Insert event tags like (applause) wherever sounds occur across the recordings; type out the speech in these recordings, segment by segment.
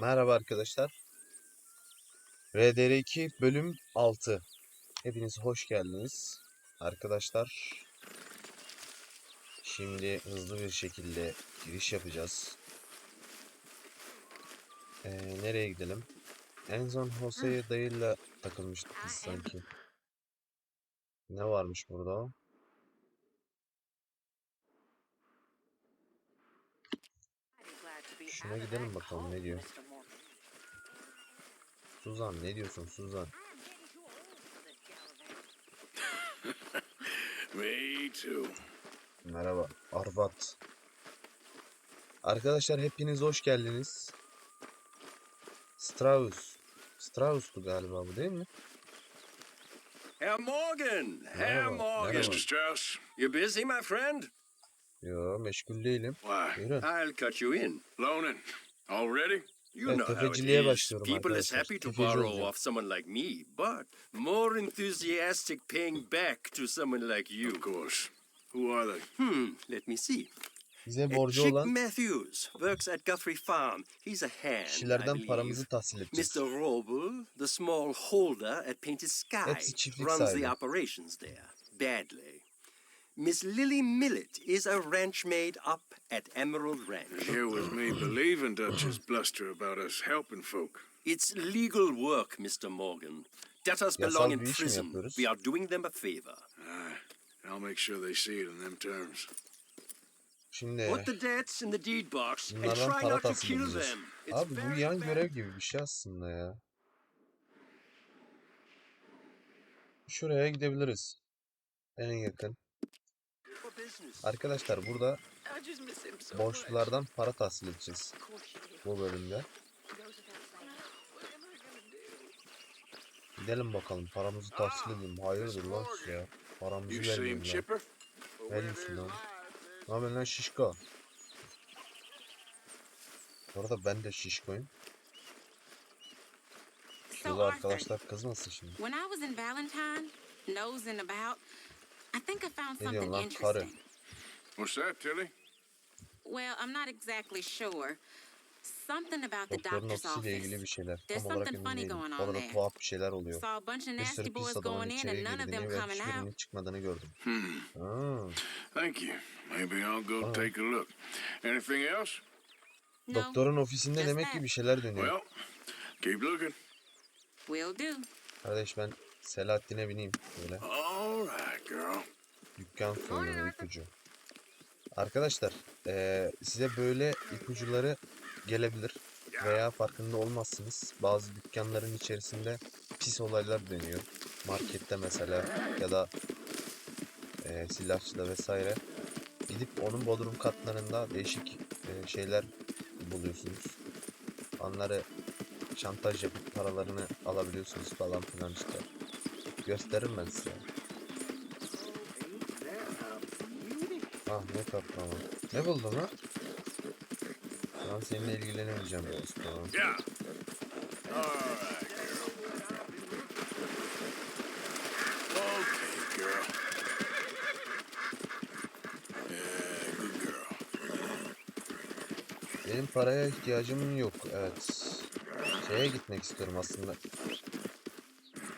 Merhaba arkadaşlar. RDR2 bölüm 6. Hepiniz hoş geldiniz. Arkadaşlar şimdi hızlı bir şekilde giriş yapacağız. Ee, nereye gidelim? En son Jose dayıyla takılmıştık biz sanki. Ne varmış burada? Şuna gidelim bakalım ne diyor. Suzan ne diyorsun Suzan? (laughs) Me too. Merhaba Arbat. Arkadaşlar hepiniz hoş geldiniz. Strauss. Strauss'tu galiba bu değil mi? Herr Morgan! Herr Merhaba, Morgan! merhaba. Mr. Strauss, you busy, my friend? Yo meşgul değilim. Why, Buyurun. I'll cut you in. Loaning. Already? Tefeciliğe başlıyorum People is happy to borrow off someone like me, but more enthusiastic paying back to someone like you. Of course. Who are they? Hmm, let me see. Bize borcu Chick olan Matthews works at Guthrie Farm. He's a hand, kişilerden paramızı tahsil edeceğiz. Mr. Roble, the small holder at Painted Sky, Hepsi çiftlik runs sahibi. the operations there badly. Miss Lily Millet is a ranch maid up at Emerald Ranch. Here was me believing Dutch's bluster about us helping folk. It's legal work, Mr. Morgan. Debtors Yasal belong in bir iş mi prison. We are doing them a favor. Aye, I'll make sure they see it in them terms. Şimdi Put the debts in the deed box and try para not to tahsil kill edeceğiz. them. It's Abi bu very yan görev gibi bir şey aslında ya. Şuraya gidebiliriz. En yakın. Arkadaşlar burada borçlulardan para tahsil edeceğiz. Bu bölümde. Gidelim bakalım paramızı tahsil edelim. Hayırdır lan ya. Paramızı vermeyin lan. Ne diyorsun lan? Ne haber lan şişko? Bu arada ben de şişkoyum. Şurada arkadaşlar kızmasın şimdi. when I was in Valentine, nosing about, I think I found Ne diyorsun something lan karı? interesting. What's that, Tilly? Well, I'm not exactly sure. Something about the Doktorun doctor's ofisiyle ilgili office. bir şeyler. There's Tam olarak something emin funny değilim. going on Orada there. tuhaf bir şeyler oluyor. Saw a bunch of Bir nasty sürü boys pis adamın going in and none of them girdiğini ve coming hiçbirinin out. çıkmadığını gördüm. Hmm. Thank you. Maybe I'll go take a look. Anything else? No, doktorun ofisinde just demek ki bir şeyler dönüyor. Well, keep looking. will do. Kardeş ben Selahattin'e bineyim böyle. All right, girl. Dükkan soyunu ipucu. Arkadaşlar eee, size böyle ipucuları gelebilir veya farkında olmazsınız. Bazı dükkanların içerisinde pis olaylar dönüyor. Markette mesela ya da eee silahçıda vesaire. Gidip onun bodrum katlarında değişik eee, şeyler buluyorsunuz. Onları şantaj yapıp paralarını alabiliyorsunuz falan filan işte. Gösteririm ben size. Ah ne tatlı ama. Ne buldun ha? Şu an seninle ilgilenemeyeceğim dostum. Yeah. Benim paraya ihtiyacım yok. Evet. Şeye gitmek istiyorum aslında.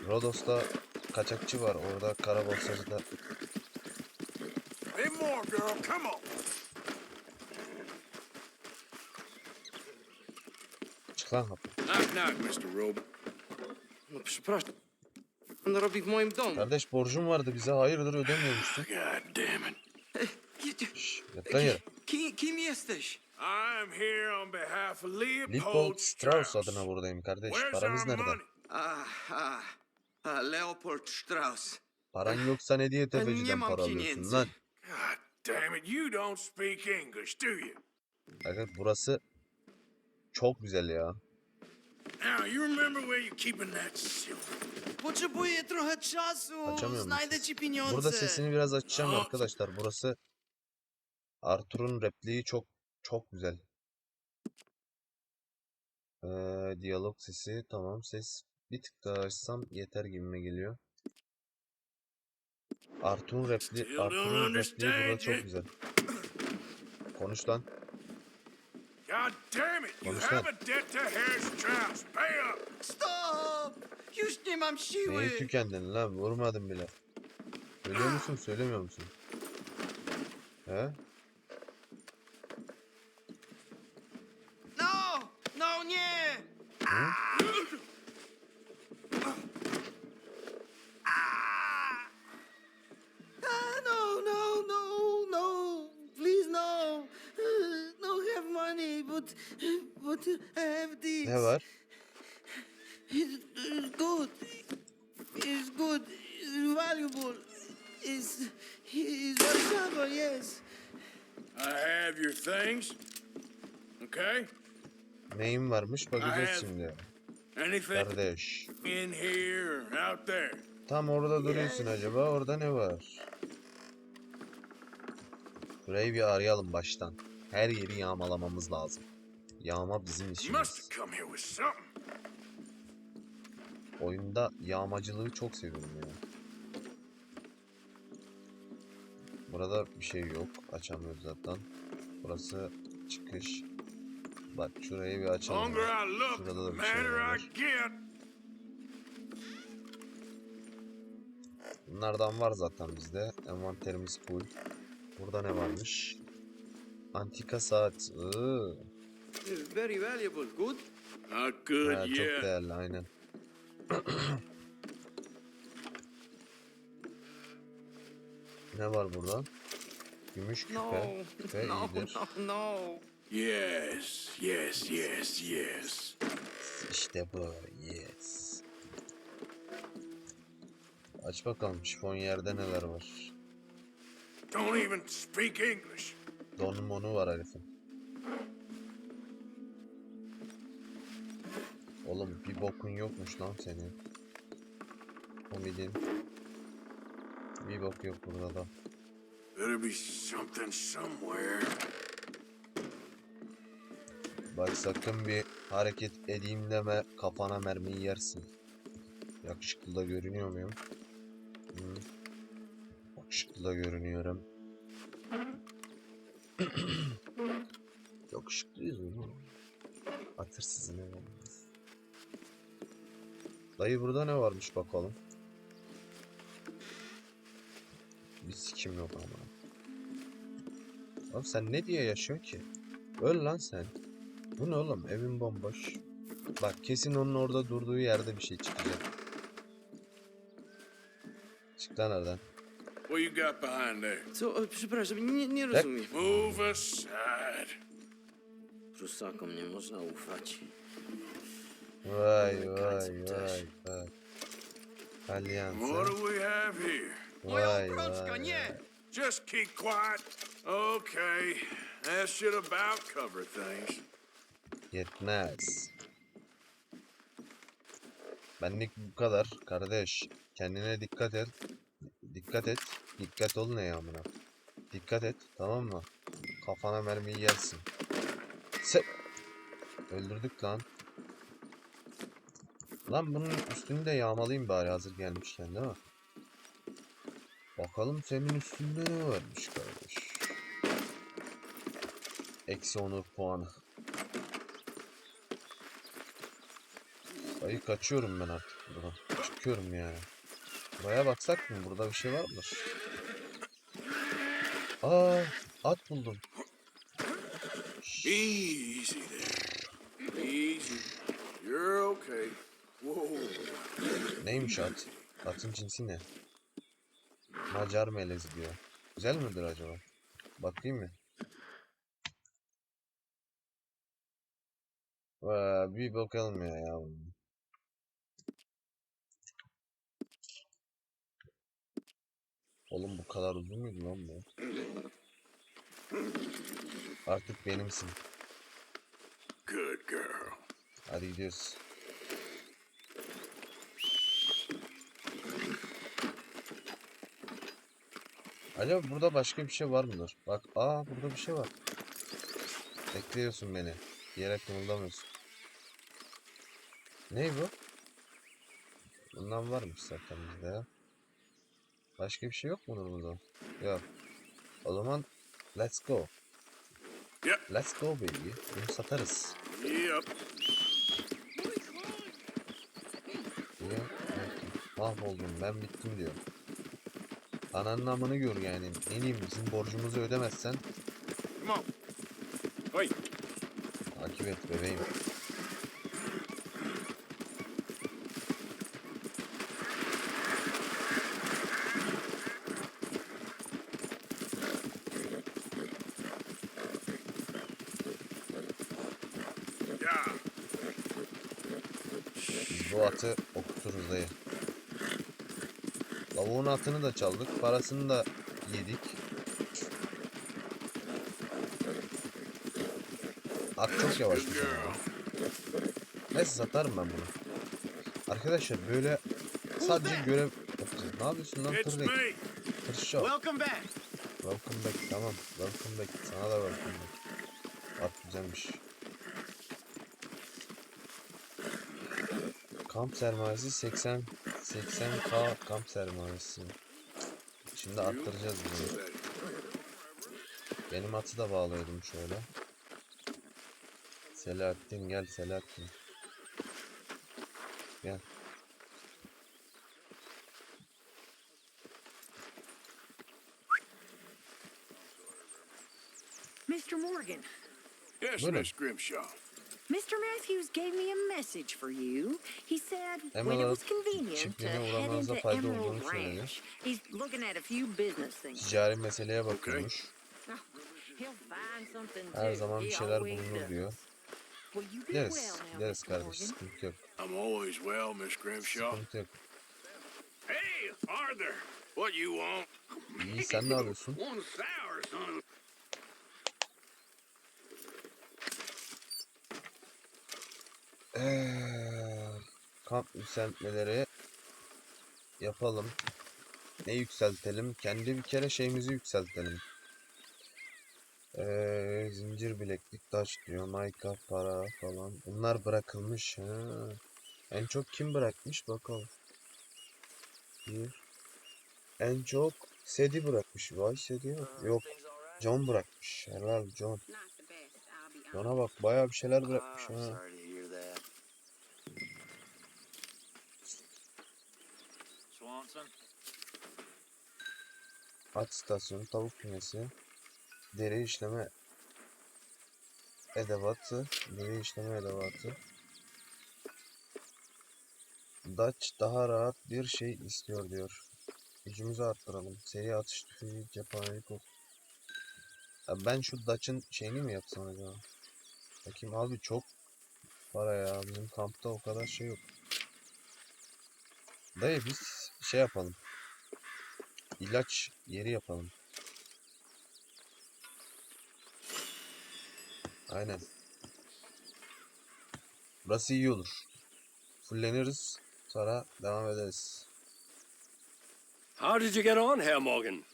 Rodos'ta kaçakçı var. Orada kara borsacıda. Hey, more, girl. Come on. Çık lan kapı. Kardeş borcum vardı bize. Hayırdır ödemiyormuşsun. God damn it. Yat lan yere. Kim, kim jesteś? I'm here on behalf of Leopold Leopold Strauss adına buradayım kardeş. Paramız nerede? ah, ah, Leopold Strauss. Paran yoksa ne diye tefeciden para alıyorsun lan? God damn it, you don't speak English, do you? Evet burası çok güzel ya. Now, you remember where you're keeping that silver? Potrzebuję trochę czasu. Açamıyor Znajdę ci pieniądze. Burada sesini biraz açacağım arkadaşlar. Burası Arthur'un repliği çok çok güzel. Ee, diyalog sesi tamam ses bir tık daha açsam yeter gibime geliyor. Still don't Arthur'un repliği burada çok you. güzel. Konuş lan. God damn it! You have a debt to Harris Strauss. Pay up! Stop! Już nie mam siły! Neyi tükendin lan? Vurmadım bile. Söylüyor musun, söylemiyor musun? He? No! No, nie! Ah, no, no, no, no! Please, no! Uh, No have money, but but I have this. Ne var? It's, it's good. It's good. It's valuable. It's it's valuable. Yes. I have your things. Okay? Neyin varmış bakacağız şimdi. Kardeş. in here or out there? Tam orada duruyorsun acaba. Orada ne var? Burayı bir arayalım baştan. Her yeri yağmalamamız lazım. Yağma bizim işimiz. Oyunda yağmacılığı çok seviyorum ya. Burada bir şey yok. Açamıyoruz zaten. Burası çıkış. Bak şurayı bir açalım. Longer ya. I look, Şurada da the bir şey var. get. Bunlardan var zaten bizde. Envanterimiz full. Burada ne varmış? Antika saat. Iıı. It's very valuable. Good. Not good Ha, çok yet. değerli aynen. (clears throat) Ne var burada? Gümüş küpe. No. Küpe (laughs) No, iyidir. no, no. Yes, yes, yes, yes. İşte bu. Yes. Aç bakalım şifon yerde neler var. Don't even speak English. Donu monu var herifin. Oğlum bir bokun yokmuş lan senin. Komidin. Bir bok yok burada da. Better be something somewhere. Bak sakın bir hareket edeyim deme kafana mermiyi yersin. Yakışıklı da görünüyor muyum? Hı. Yakışıklı da görünüyorum. (clears throat) Yakışıklıyız oğlum. Hatırsız ne olmaz. Dayı burada ne varmış bakalım. Bir sikim yok ama. Oğlum sen ne diye yaşıyorsun ki? Öl lan sen. Bu ne oğlum? Evin bomboş. Bak kesin onun orada durduğu yerde bir şey çıkacak. Çık lan oradan. What you got behind there? Co, przepraszam, nie, nie rozumiem. Move aside. Prusakom nie można ufać. Vay vay vay vay. What ha? do we have here? Vay obrączka, vay. nie! Just keep quiet. Okay. That should about cover things. Yetmez. Benlik bu kadar kardeş. Kendine dikkat et. Dikkat et. Dikkat ol ne ya amına. Dikkat et tamam mı? Kafana mermiyi yersin. Se Öldürdük lan. Lan bunun üstünü de yağmalayayım bari hazır gelmişken değil mi? Bakalım senin üstünde ne varmış kardeş. Eksi onur puanı. Ayı kaçıyorum ben artık buradan. Çıkıyorum yani. Buraya baksak mı? Burada bir şey var mıdır? Aa, at buldum. Easy there. Easy. You're okay. Whoa. Neymiş at? Atın cinsi ne? Macar melezi diyor. Güzel midir acaba? Bakayım mı? Vay, bir bakalım ya ya. Oğlum bu kadar uzun muydu lan bu? Artık benimsin. Good girl. Hadi gidiyoruz. Acaba burada başka bir şey var mıdır? Bak, aa burada bir şey var. Bekliyorsun beni. Yere kımıldamıyorsun. Ne bu? Bundan varmış zaten bizde ya. Başka bir şey yok mudur burada? Yok. O zaman let's go. Yep. Let's go baby. Bunu satarız. Yep. diyor. Mahvoldum ben bittim diyor. Ananın amını gör yani. Ne diyeyim bizim borcumuzu ödemezsen Come on. Wait. takip et bebeğim. Yeah. Biz bu atı okuturuz dayı. Lavuğun atını da çaldık. Parasını da yedik. At çok yavaş. Good girl. Neyse satarım ben bunu. Arkadaşlar böyle sadece görev. Ne yapıyorsun lan tırnak? me. Tırşak. Welcome back. Welcome back tamam. Welcome back. Sana da welcome back. At güzelmiş. Kamp sermayesi 80 80k kamp sermayesi. Şimdi arttıracağız bunu. Benim atı da bağlıyordum şöyle. Selahattin gel Selahattin. Gel. Mr. Morgan, Yes. Miss Grimshaw. Mr. Matthews gave me a message for you. He said when it was convenient to head into Emerald olduğunu. Ranch. He's looking at a few business things. Ticari meseleye bakıyormuş. He'll find something Her zaman bir şeyler bulunur diyor. Well, you be Gideriz. Gideriz kardeş. Sıkıntı yok. I'm always well, Miss Grimshaw. Sıkıntı yok. Hey, Arthur. What you want? İyi sen ne yapıyorsun? One sour, son. Kamp yükseltmeleri yapalım. Ne yükseltelim? Kendi bir kere şeyimizi yükseltelim. Eee, zincir bileklik taş diyor. Mayka para falan. Bunlar bırakılmış. Ha. En çok kim bırakmış bakalım. Bir. En çok Sedi bırakmış. Vay Sedi yok. Yok. John bırakmış. Helal John. John'a bak bayağı bir şeyler bırakmış ha. sorry to hear that. At istasyonu, tavuk kümesi, deri işleme edevatı, deri işleme edevatı. Dutch daha rahat bir şey istiyor diyor. Gücümüzü arttıralım. Seri atış tüfeği, cephanelik ok. Ya ben şu Dutch'ın şeyini mi yapsam acaba? Bakayım abi çok para ya. Bizim kampta o kadar şey yok. Dayı biz şey yapalım. İlaç yeri yapalım. Aynen. Burası iyi olur. Fulleniriz. Sonra devam ederiz. How did you get on, Herr Morgan?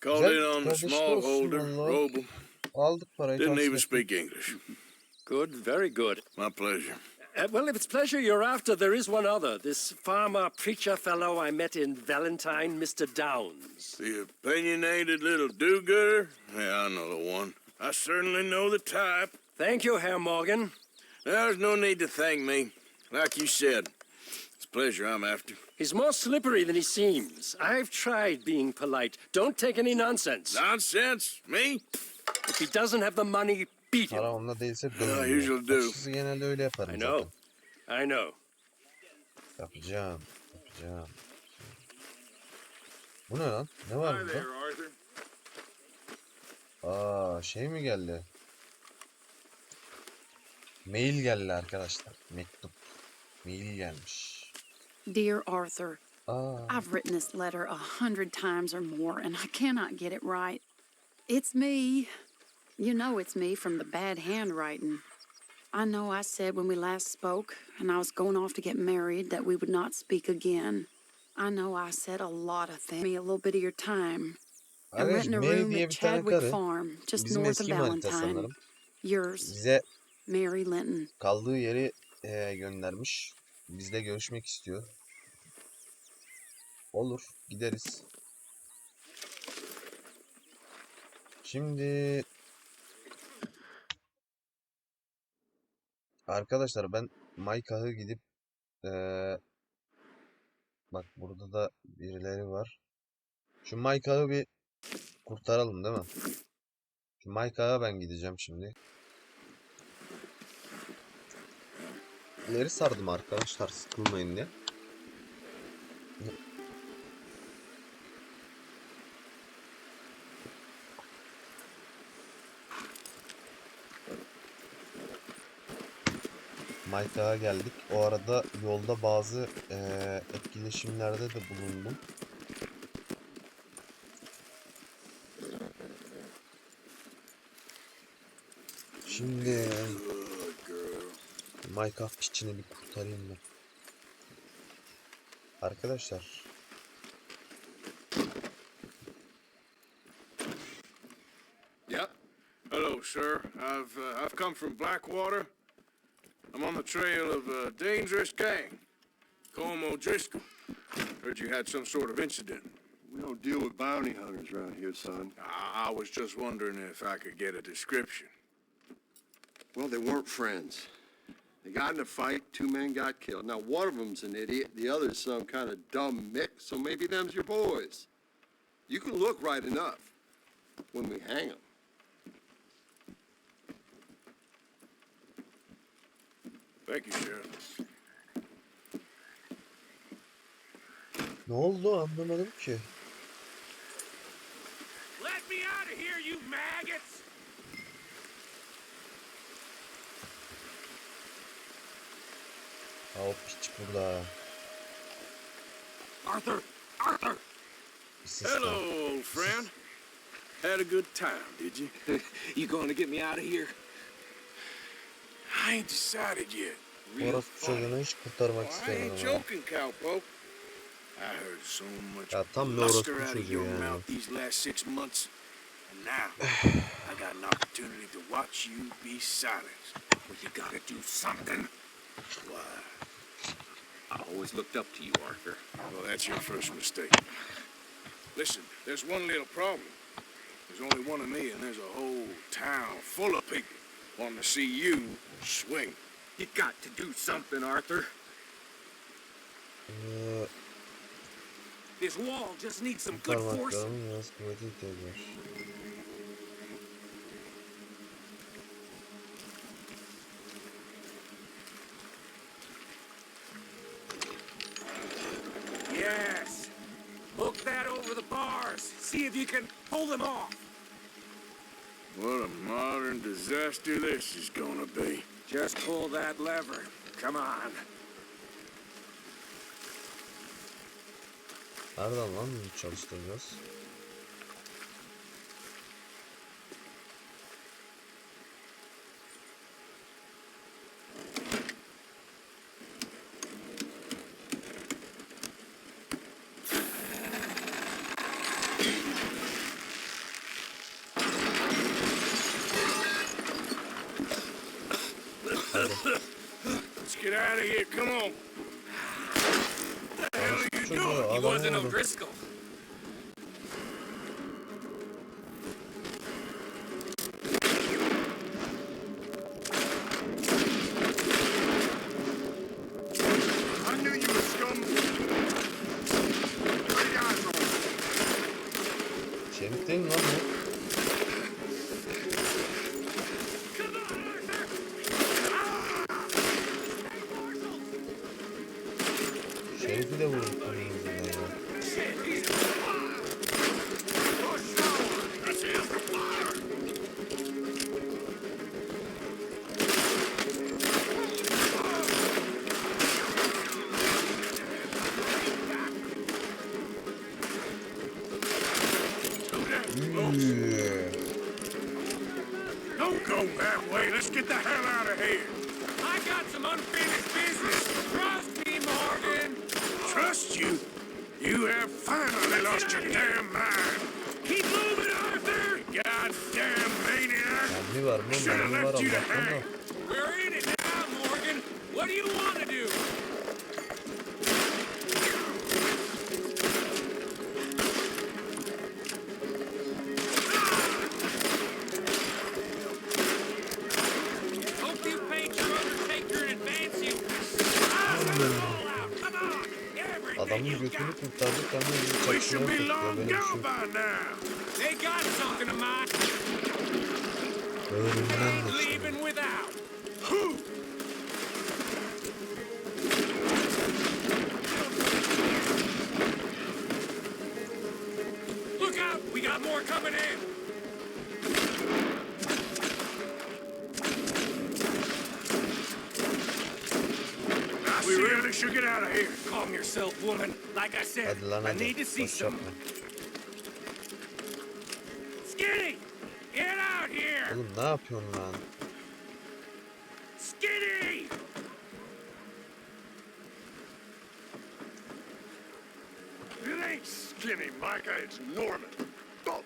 Called in on the kardeşli small olsun holder, vallahi. Roble. Aldık parayı. Didn't even speak English. Good, very good. My pleasure. Uh, well, if it's pleasure you're after, there is one other. This farmer preacher fellow I met in Valentine, Mr. Downs. The opinionated little do-gooder? Yeah, I know the one. I certainly know the type. Thank you, Herr Morgan. There's no need to thank me. Like you said, it's pleasure I'm after. He's more slippery than he seems. I've tried being polite. Don't take any nonsense. Nonsense? Me? If he doesn't have the money, beat him. Para onunla değilse I dövün. usually ya. do. Açıkçası genelde öyle yaparım I know. zaten. I know. Yapacağım. Yapacağım. Bu ne lan? Ne var burada? Arthur. Aa şey mi geldi? Mail geldi arkadaşlar. Mektup. Mail gelmiş. Dear Arthur, Aa. I've written this letter a hundred times or more, and I cannot get it right. It's me. You know it's me from the bad handwriting. I know I said when we last spoke, and I was going off to get married, that we would not speak again. I know I said a lot of things. Me a little bit of your time. I'm renting a room at Chadwick karı Farm, just bizim north of Valentine. sanırım. Yours, Bize Mary Linton. kaldığı yeri eee, göndermiş. Bizle görüşmek istiyor. Olur, gideriz. Şimdi Arkadaşlar ben Maykah'ı gidip eee, bak burada da birileri var. Şu Maykah'ı bir kurtaralım değil mi? Şu Maykah'a ben gideceğim şimdi. İleri sardım arkadaşlar sıkılmayın diye. Maykah'a geldik. O arada yolda bazı eee, etkileşimlerde de bulundum. Şimdi Maykah piçini bir kurtarayım ben. Arkadaşlar Yep. Hello, sir. I've uh, I've come from Blackwater. I'm on the trail of a dangerous gang. Colm O'Driscoll. Heard you had some sort of incident. We don't deal with bounty hunters around here, son. I, I was just wondering if I could get a description. Well, they weren't friends. They got in a fight, two men got killed. Now, one of them's an idiot, the other's some kind of dumb mix, so maybe them's your boys. You can look right enough when we hang 'em. Thank you, Sheriff. ne oldu anlamadım ki. Let me out of here, you maggots! Ha o piç burada. Arthur! Arthur! Bir. Hello, old friend. Had a good time, did you? (laughs) You going to get me out of here? I ain't decided yet. Çocuğunu hiç kurtarmak Oh, I istemiyorum ain't joking, cowpoke. I heard so much Ya tam bir orospu out of çocuğu your mouth these last six months, and now (sighs) I got an opportunity to watch you be silenced. Well, you gotta do something. Why? I always looked up to you, Arthur. Well, that's your first mistake. Listen, there's one little problem. There's only one of me, and there's a whole town full of people wanting to see you swing. You got to do something, Arthur. Ee, This wall just needs some good force. Parmaklarımın biraz kuvvete ihtiyacı var. Yes. Hook that over the bars. See if you can pull them off. What a modern disaster this is gonna be. Just pull that lever. Come on. Nereden lan çalıştıracağız? Something of mine. Önümden geçti. Leaving without. Look out! We got more coming in. We really should get out of here. Calm yourself, woman. Like I said, I need to see Boş some. Skinny, get out here. Oğlum ne yapıyorsun lan? Skinny! It ain't Skinny, Micah. It's Norman. Oh.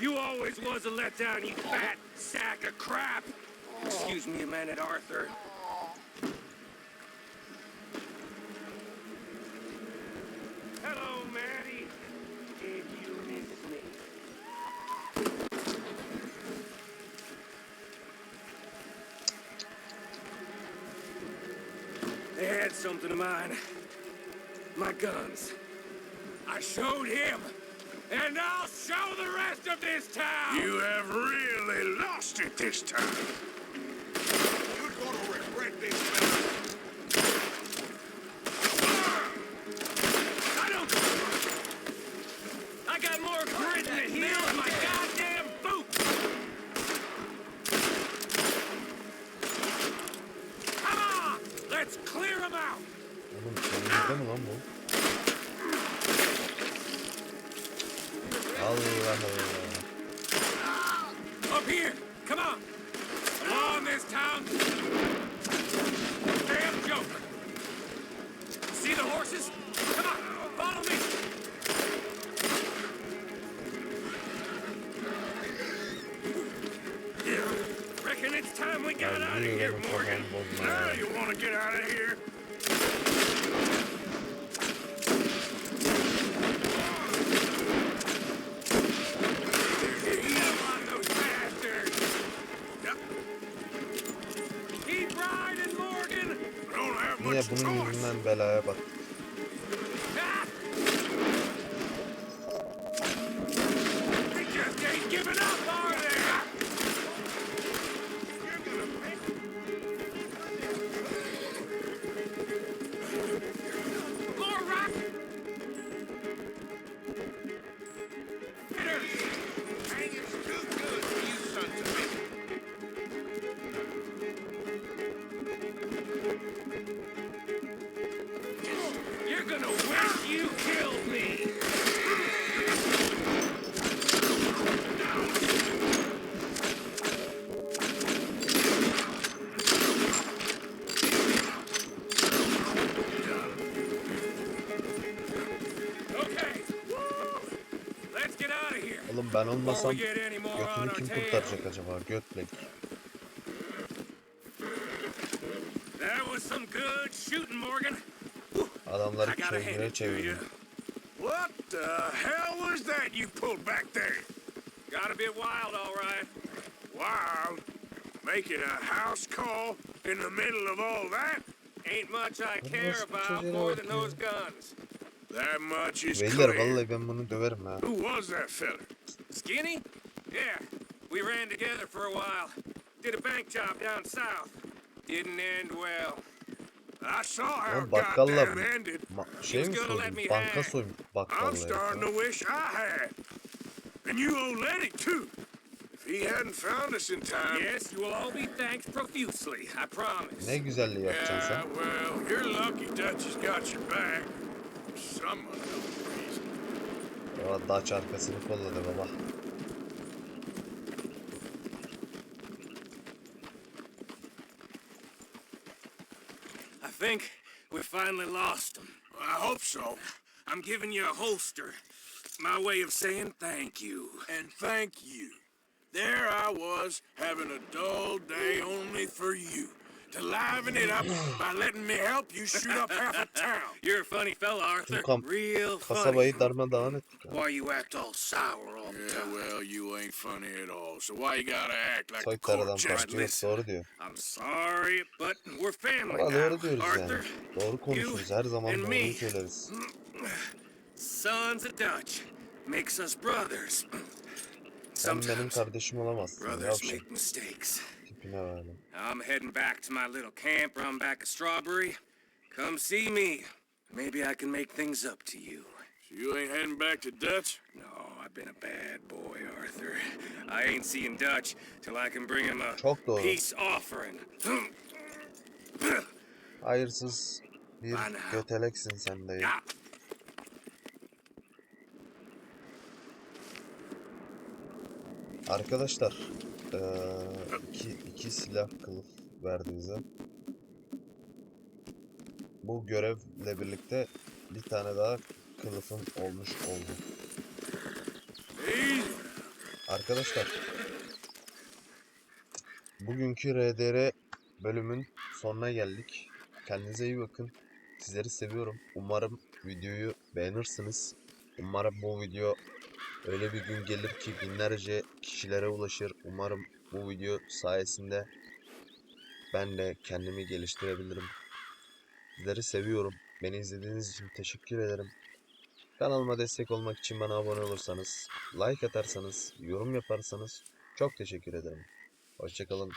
You always was a letdown, you fat sack of crap. Excuse me a minute, Arthur. Hello, Maddie. Did you miss me? They had something of mine. My guns. I showed him, and I'll show the rest of this town. You have really lost it this time. Yine bunun yüzünden belaya bak. Ben olmasam götünü kim kurtaracak acaba? Götlek. Adamları I gotta hand köylüye it to you. çevirdim. What the hell was that you pulled back there? Got a bit wild, all right. Wild? Making a house call in the middle of all that? Ain't much I care about more than those guns. That much is Beyler vallahi ben bunu döverim ha. Who was that fella? Skinny? Yeah, we ran together for a while. Did a bank job down south. Didn't end well. I saw how bakkalla goddamn ended. ma- şey mi me Banka hang. soymuş I'm bakkalla starting to wish I had. And you owe Letty, too. If he hadn't found us in time... Yes, you will all be thanked profusely, I promise. Ne güzelliği yapacaksın Yeah, sen? well, you're lucky Dutch has got your back. Some unknown reason. Valla Daç arkasını kolladı baba. Finally lost him. I hope so. I'm giving you a holster. My way of saying thank you. And thank you. There I was, having a dull day only for you. To liven it up by letting me help you shoot up half a town. (laughs) You're a funny fella, Arthur. Real funny. Kasabayı darmadağın ettik. ya. Why you act all sour all the Yeah, time? well, you ain't funny at all, so why you gotta act like a Soytarıdan court. Doğru diyor. I'm sorry, but we're family Ama now, doğru diyoruz Arthur. yani. Doğru konuşuruz. Her zaman and doğruyu me. söyleriz. Sons of Dutch makes us brothers. Sen benim Sometimes kardeşim olamazsın. brothers Yavşak. make mistakes. Tipine böyle. I'm heading back to my little camp round back of Strawberry. Come see me. Maybe I can make things up to you. So you ain't heading back to Dutch? No, I've been a bad boy, Arthur. I ain't seeing Dutch till I can bring him a Çok doğru. peace offering. Hayırsız bir Bana. göteleksin sen de. Ya. Arkadaşlar eee, iki, iki silah kılıf verdi bize. Bu görevle birlikte bir tane daha kılıfım olmuş oldu. Arkadaşlar bugünkü RDR bölümün sonuna geldik. Kendinize iyi bakın. Sizleri seviyorum. Umarım videoyu beğenirsiniz. Umarım bu video öyle bir gün gelir ki binlerce kişilere ulaşır. Umarım bu video sayesinde ben de kendimi geliştirebilirim. Sizleri seviyorum. Beni izlediğiniz için teşekkür ederim. Kanalıma destek olmak için bana abone olursanız, like atarsanız, yorum yaparsanız çok teşekkür ederim. Hoşçakalın.